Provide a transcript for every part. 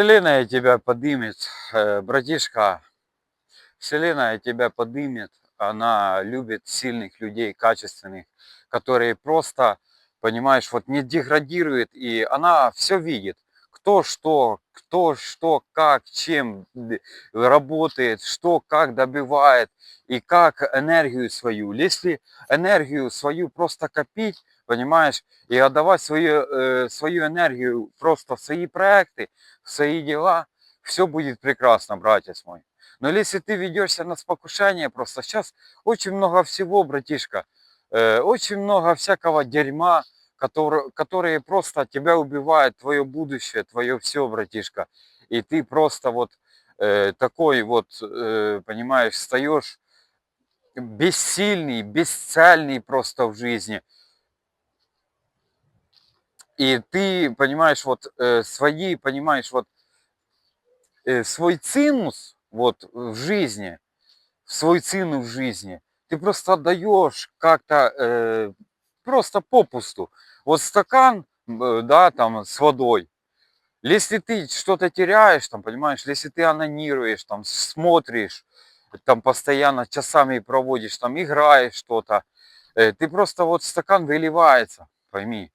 Вселенная тебя подымет, э, братишка. Вселенная тебя подымет. Она любит сильных людей, качественных, которые просто, понимаешь, вот не деградирует, и она все видит. Кто что, кто что, как, чем работает, что как добивает и как энергию свою. Если энергию свою просто копить, понимаешь, и отдавать свою, свою энергию просто в свои проекты, в свои дела, все будет прекрасно, братец мой. Но если ты ведешься на спокушение, просто сейчас очень много всего, братишка, очень много всякого дерьма, которые, которые просто тебя убивают, твое будущее, твое все, братишка. И ты просто вот э, такой вот, э, понимаешь, встаешь бессильный, бесцельный просто в жизни. И ты, понимаешь, вот э, свои, понимаешь, вот э, свой цинус вот в жизни, свой цинус в жизни, ты просто отдаешь как-то э, просто попусту. Вот стакан, э, да, там с водой. Если ты что-то теряешь, там, понимаешь, если ты анонируешь, там, смотришь, там постоянно часами проводишь, там, играешь что-то, э, ты просто вот стакан выливается, пойми.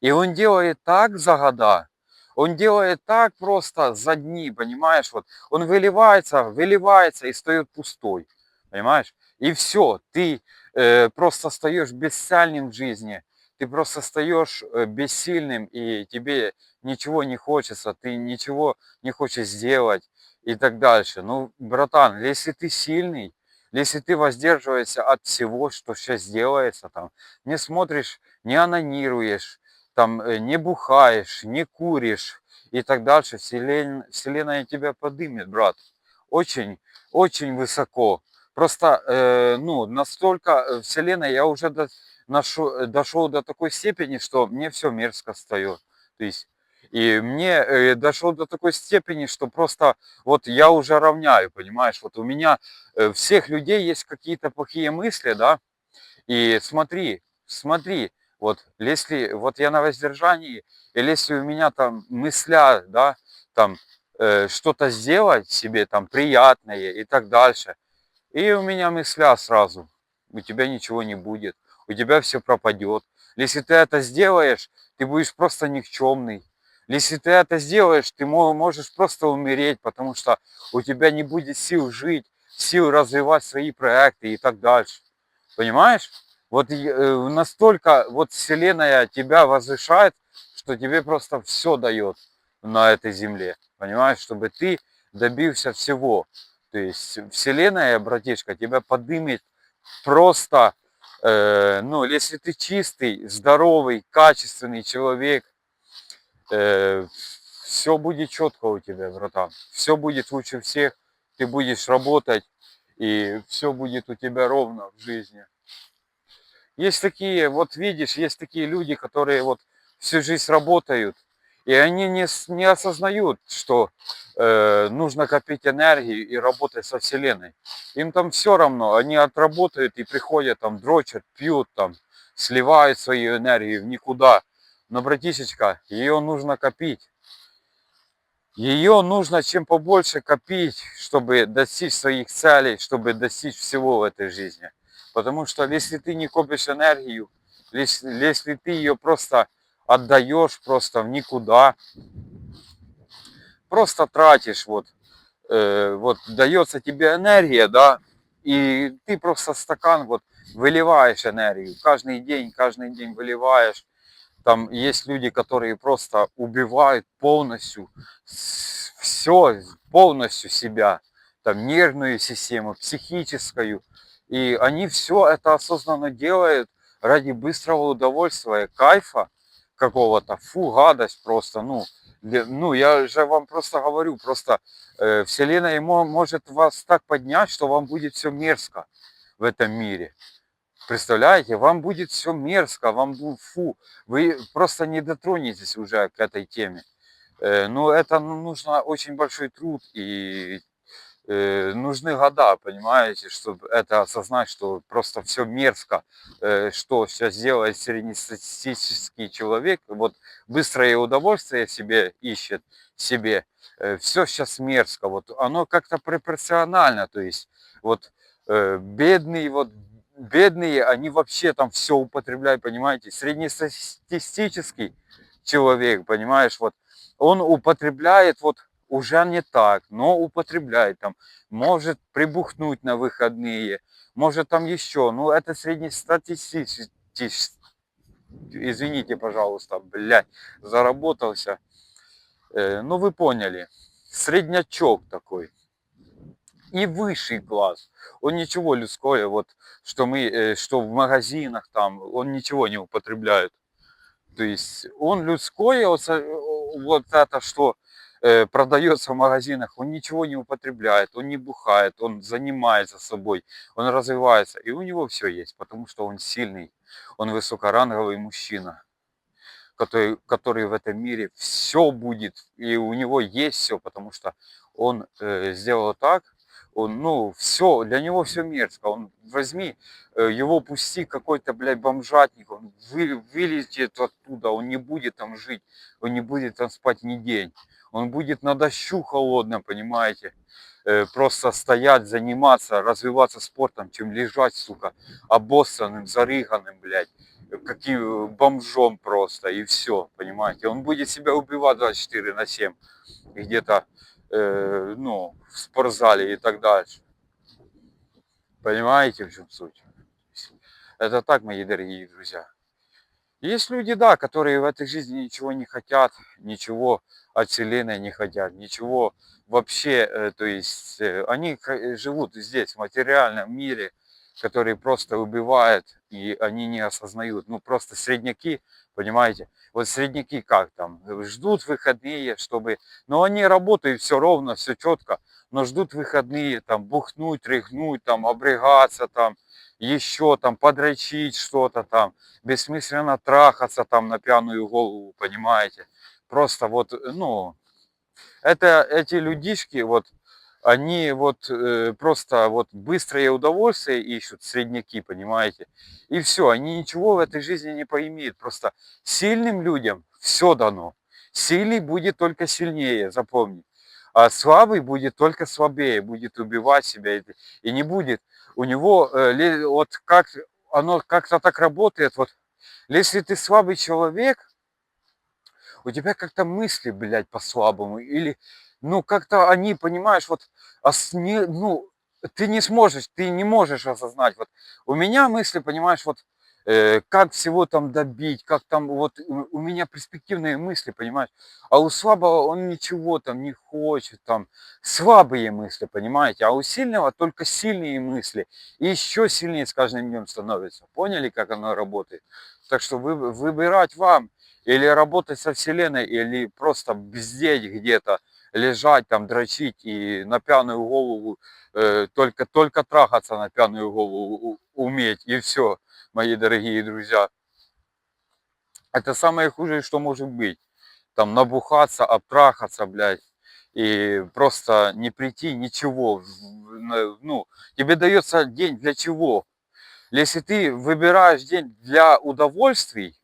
И он делает так за года, он делает так просто за дни, понимаешь, вот он выливается, выливается и стоит пустой, понимаешь? И все, ты э, просто остаешь бесцельным в жизни, ты просто стаешь э, бессильным, и тебе ничего не хочется, ты ничего не хочешь сделать и так дальше. Ну, братан, если ты сильный, если ты воздерживаешься от всего, что сейчас делается, там, не смотришь, не анонируешь, там, э, не бухаешь, не куришь и так дальше, вселенная, вселенная тебя подымет, брат. Очень, очень высоко. Просто, э, ну, настолько э, вселенная, я уже до, нашел, э, дошел до такой степени, что мне все мерзко встает. То есть, и мне э, дошел до такой степени, что просто вот я уже равняю, понимаешь, вот у меня э, всех людей есть какие-то плохие мысли, да, и смотри, смотри, вот если вот я на воздержании, или если у меня там мысля, да, там э, что-то сделать себе там приятное и так дальше, и у меня мысля сразу, у тебя ничего не будет у тебя все пропадет. Если ты это сделаешь, ты будешь просто никчемный. Если ты это сделаешь, ты можешь просто умереть, потому что у тебя не будет сил жить, сил развивать свои проекты и так дальше. Понимаешь? Вот э, настолько вот Вселенная тебя возвышает, что тебе просто все дает на этой земле. Понимаешь? Чтобы ты добился всего. То есть Вселенная, братишка, тебя поднимет просто Э, ну, если ты чистый, здоровый, качественный человек, э, все будет четко у тебя, братан. Все будет лучше всех. Ты будешь работать, и все будет у тебя ровно в жизни. Есть такие, вот видишь, есть такие люди, которые вот всю жизнь работают, и они не, не осознают, что э, нужно копить энергию и работать со Вселенной. Им там все равно, они отработают и приходят, там, дрочат, пьют, там, сливают свою энергию в никуда. Но, братишечка, ее нужно копить. Ее нужно чем побольше копить, чтобы достичь своих целей, чтобы достичь всего в этой жизни. Потому что если ты не копишь энергию, если, если ты ее просто отдаешь просто в никуда, просто тратишь, вот, э, вот дается тебе энергия, да, и ты просто стакан вот выливаешь энергию, каждый день, каждый день выливаешь, там есть люди, которые просто убивают полностью все, полностью себя, там нервную систему, психическую, и они все это осознанно делают ради быстрого удовольствия, кайфа, какого-то, фу, гадость просто, ну, ну, я же вам просто говорю, просто э, Вселенная может вас так поднять, что вам будет все мерзко в этом мире. Представляете, вам будет все мерзко, вам будет фу, вы просто не дотронетесь уже к этой теме. Э, но это нужно очень большой труд и э, нужны года, понимаете, чтобы это осознать, что просто все мерзко, э, что сейчас делает среднестатистический человек, вот быстрое удовольствие себе ищет себе, э, все сейчас мерзко, вот оно как-то пропорционально, то есть вот бедный вот бедные, они вообще там все употребляют, понимаете, среднестатистический человек, понимаешь, вот он употребляет вот уже не так, но употребляет там, может прибухнуть на выходные, может там еще, ну это среднестатистический, извините, пожалуйста, блядь, заработался, э, ну вы поняли, среднячок такой, и высший класс, он ничего людское, вот, что мы, э, что в магазинах там, он ничего не употребляет, то есть он людское, вот, вот это, что э, продается в магазинах, он ничего не употребляет, он не бухает, он занимается собой, он развивается, и у него все есть, потому что он сильный, он высокоранговый мужчина, который, который в этом мире все будет, и у него есть все, потому что он э, сделал так, он, ну, все, для него все мерзко. Он возьми, э, его пусти какой-то, блядь, бомжатник, он вы, вылетит оттуда, он не будет там жить, он не будет там спать ни день. Он будет на дощу холодно, понимаете, э, просто стоять, заниматься, развиваться спортом, чем лежать, сука, обоссанным, зарыганным, блядь, каким бомжом просто, и все, понимаете. Он будет себя убивать 24 на 7, где-то э, ну, в спортзале и так дальше. Понимаете, в чем суть? Это так, мои дорогие друзья. Есть люди, да, которые в этой жизни ничего не хотят, ничего от Вселенной не хотят, ничего вообще, э, то есть э, они живут здесь, в материальном мире, который просто убивает, и они не осознают. Ну, просто средняки, понимаете, вот средняки как там, ждут выходные, чтобы... Но они работают все ровно, все четко, но ждут выходные, там, бухнуть, рыгнуть, там, обрегаться, там, еще там, подрочить что-то там, бессмысленно трахаться там на пьяную голову, понимаете. Просто вот, ну, это эти людишки, вот, они вот э, просто вот быстрое удовольствие ищут, средняки, понимаете. И все, они ничего в этой жизни не поимеют. Просто сильным людям все дано. Сильный будет только сильнее, запомни. А слабый будет только слабее, будет убивать себя и, и не будет. У него э, вот как оно как-то так работает. Вот если ты слабый человек, у тебя как-то мысли, блядь, по-слабому. Или ну, как-то они, понимаешь, вот, осни, ну, ты не сможешь, ты не можешь осознать. Вот у меня мысли, понимаешь, вот как всего там добить, как там, вот у, меня перспективные мысли, понимаешь. А у слабого он ничего там не хочет, там слабые мысли, понимаете. А у сильного только сильные мысли. И еще сильнее с каждым днем становится. Поняли, как оно работает? Так что вы, выбирать вам, или работать со Вселенной, или просто бездеть где-то, лежать там, дрочить и на пьяную голову, э, только, только трахаться на пьяную голову уметь, и все, мои дорогие друзья. Это самое худшее, что может быть. Там набухаться, обтрахаться, блядь, и просто не прийти, ничего. Ну, тебе дается день для чего? Если ты выбираешь день для удовольствий,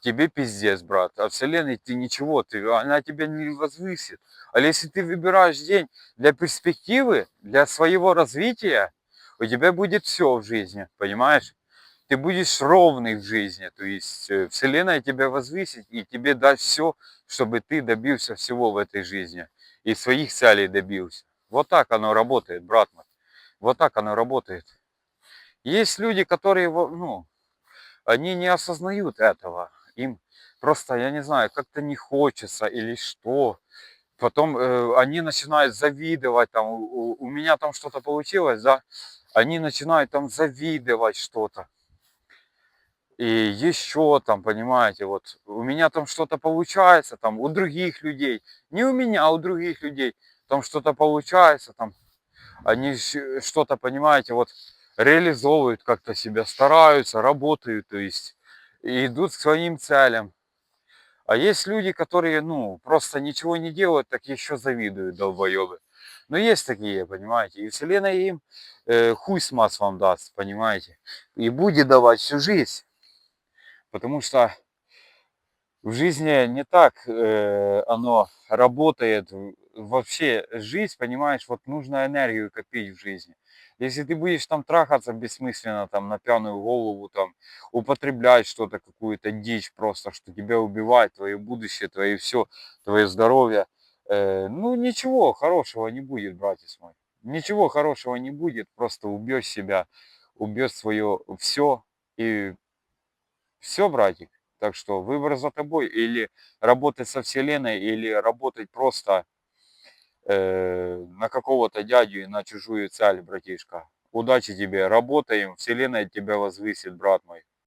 тебе пиздец, брат. А Вселенной ты ничего, ты, она тебя не возвысит. А если ты выбираешь день для перспективы, для своего развития, у тебя будет все в жизни, понимаешь? Ты будешь ровный в жизни, то есть э, Вселенная тебя возвысит и тебе даст все, чтобы ты добился всего в этой жизни и своих целей добился. Вот так оно работает, брат мой. Вот так оно работает. Есть люди, которые, ну, они не осознают этого им просто, я не знаю, как-то не хочется или что. Потом э, они начинают завидовать, там, у, у меня там что-то получилось, да, они начинают там завидовать что-то. И еще там, понимаете, вот у меня там что-то получается, там у других людей, не у меня, а у других людей, там что-то получается, там они что-то, понимаете, вот реализовывают как-то себя, стараются, работают, то есть и идут к своим целям. А есть люди, которые, ну, просто ничего не делают, так еще завидуют, долбоебы. Но есть такие, понимаете, и Вселенная им э, хуй с маслом даст, понимаете, и будет давать всю жизнь. Потому что в жизни не так э, оно работает. Вообще жизнь, понимаешь, вот нужно энергию копить в жизни. Если ты будешь там трахаться бессмысленно, там, на пьяную голову, там, употреблять что-то, какую-то дичь просто, что тебя убивает, твое будущее, твое все, твое здоровье, э, ну, ничего хорошего не будет, братец мой. Ничего хорошего не будет, просто убьешь себя, убьешь свое все и все, братик. Так что выбор за тобой. Или работать со Вселенной, или работать просто э, на какого-то дядю и на чужую цель, братишка. Удачи тебе, работаем, Вселенная тебя возвысит, брат мой.